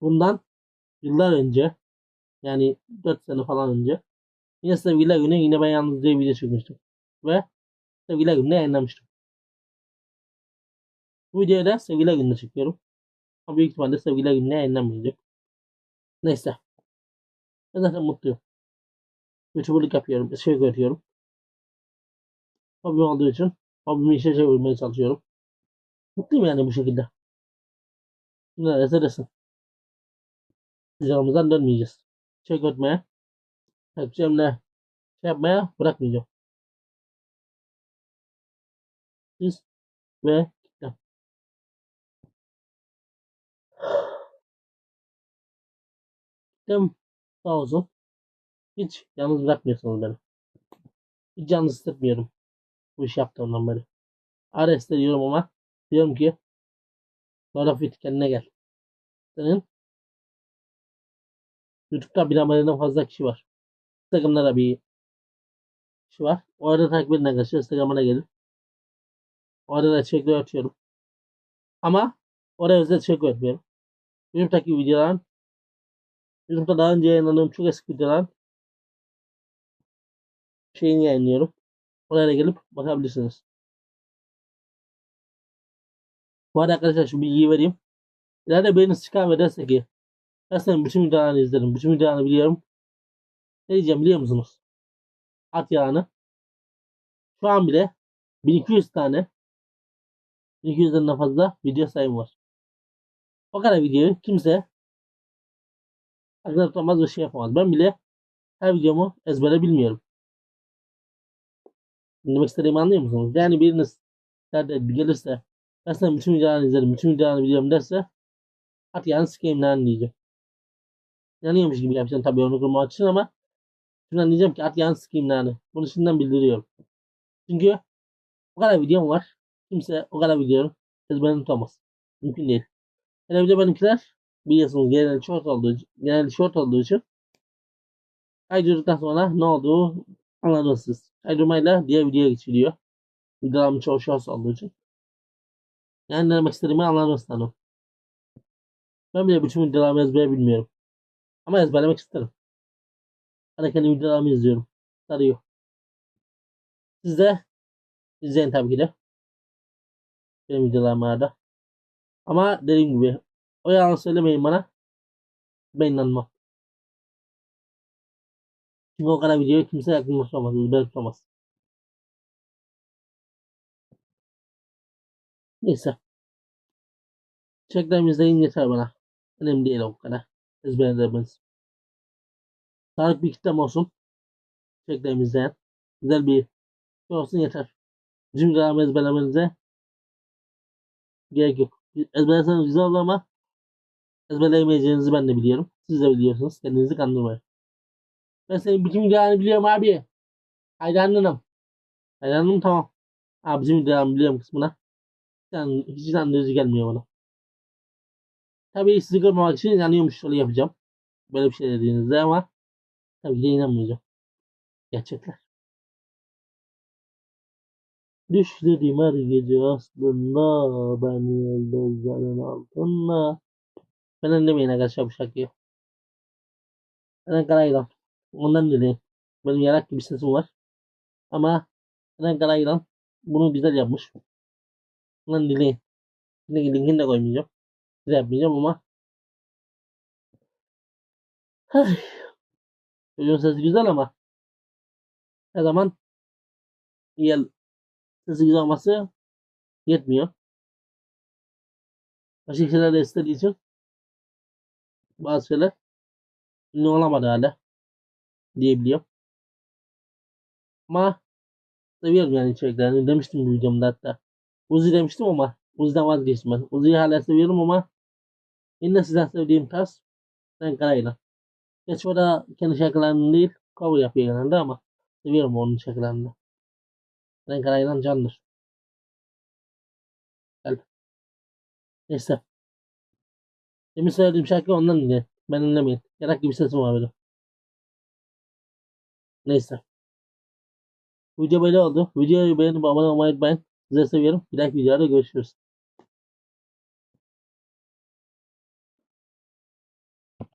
bundan yıllar önce yani 4 sene falan önce yine sevgililer günü yine ben yalnız diye video çekmiştim. Ve sevgililer gününe yayınlamıştım. Bu videoyu da sevgililer gününe çekiyorum. Ama büyük ihtimalle sevgililer gününe yayınlanmayacak. Neyse. Ben zaten mutluyum. YouTuber'lık yapıyorum. Şey öğretiyorum. Hobim olduğu için hobimi işe çevirmeye çalışıyorum. Mutluyum yani bu şekilde. Ne derse desin. Düzenimizden dönmeyeceğiz. Öğretmeye, hepsine şey yapmaya bırakmayacağım. Siz ve kitle. Kitlem sağ olsun. Hiç yalnız bırakmıyorsunuz beni. Hiç yalnız hissetmiyorum. Bu iş yaptığımdan beri. Ara diyorum ama diyorum ki Sonra Fit kendine gel. Senin YouTube'da bir ameliden fazla kişi var. Instagram'da da bir kişi var. O arada takip edin arkadaşlar. Instagram'a gelir. O arada da içerikler açıyorum. Ama oraya özel içerik öğretmiyorum. YouTube'daki videoların YouTube'da daha önce yayınladığım çok eski videoların şeyini yayınlıyorum. Oraya gelip bakabilirsiniz. Bu arada arkadaşlar şu bilgiyi vereyim. İleride biriniz çıkar ve derse ki senin bütün videolarını izledim. Bütün videolarını biliyorum. Ne diyeceğim biliyor musunuz? At yağını. Şu an bile 1200 tane 1200'den fazla video sayım var. O kadar videoyu kimse aklına tutamaz ve şey yapamaz. Ben bile her videomu ezbere bilmiyorum. Demek istediğimi anlıyor musunuz? Yani biriniz nerede gelirse ben senin bütün videolarını izledim, bütün videolarını biliyorum derse at yani sikeyim lan diyeceğim. İnanıyormuş gibi yapacağım tabii onu kurmak için ama şundan diyeceğim ki at yani sikeyim lan. Bunu şimdiden bildiriyorum. Çünkü o kadar videom var. Kimse o kadar videoyu ezberini tutamaz. Mümkün değil. Hele bir de benimkiler biliyorsunuz genel short olduğu için, genel short olduğu için kaydırdıktan sonra ne olduğu anladınız siz. Kaydırmayla diğer videoya geçiliyor. Videolarımın çoğu short olduğu için. Yani ne demek istediğimi anladınız sanırım. Ben bile bütün videolarımı ezbere bilmiyorum. Ama ezberlemek isterim. Ben kendi videolarımı izliyorum. Sarıyor. Siz de izleyin tabii ki de. Benim videolarımı arada. Ama dediğim gibi o yalan söylemeyin bana. Ben inanmam. Çünkü o kadar videoyu kimse tutamaz. Ezber tutamaz. Neyse. Çeklerimi izleyin yeter bana. Önemli değil o kadar. Ezberlemeniz. Sağlık bir kitlem olsun. Çeklerimi izleyen. Güzel bir şey olsun yeter. Devamı ezberlemenize gerek yok. Ezberlerseniz güzel olur ama ezberleyemeyeceğinizi ben de biliyorum. Siz de biliyorsunuz. Kendinizi kandırmayın. Ben senin bütün videolarını biliyorum abi. Hayranlığım. Hayranlığım tamam. Abi bizim videolarını biliyorum kısmına. Yani hiç inandırıcı gelmiyor bana. Tabii sizi kırmamak için inanıyormuş öyle yapacağım. Böyle bir şey dediğinizde ama tabii ki de inanmayacağım. Gerçekler. Düşlerim her gece aslında ben yıldızların altında. Ben dinlemeyin arkadaşlar bu şarkıyı. Ben Karayılan. Ondan dinleyin. Benim yarak gibi sesim var. Ama Ben Karayılan bunu güzel yapmış. Ondan dinleyin. Linkini de koymayacağım yapmayacağım ama Çocuğun sesi güzel ama her zaman iyi sesi güzel olması yetmiyor. Başka şeyler de istediği için bazı şeyler ünlü olamadı hala diyebiliyorum. Ama seviyorum yani içeriklerini. Demiştim bu videomda hatta. Uzi demiştim ama Uzi'den vazgeçtim ben. Uzi'yi hala seviyorum ama Yine sizden sevdiğim tarz Frank Arayla. Geç o da kendi şarkılarını değil cover yapıyor genelde ama seviyorum onun şarkılarını. Frank Arayla candır. Gel. Neyse. Demin söylediğim şarkı ondan dinle. Ben dinlemeyin. Yarak gibi sesim var benim. Neyse. Video böyle oldu. Videoyu beğenip abone olmayı unutmayın. Size seviyorum. Bir dahaki videoda görüşürüz.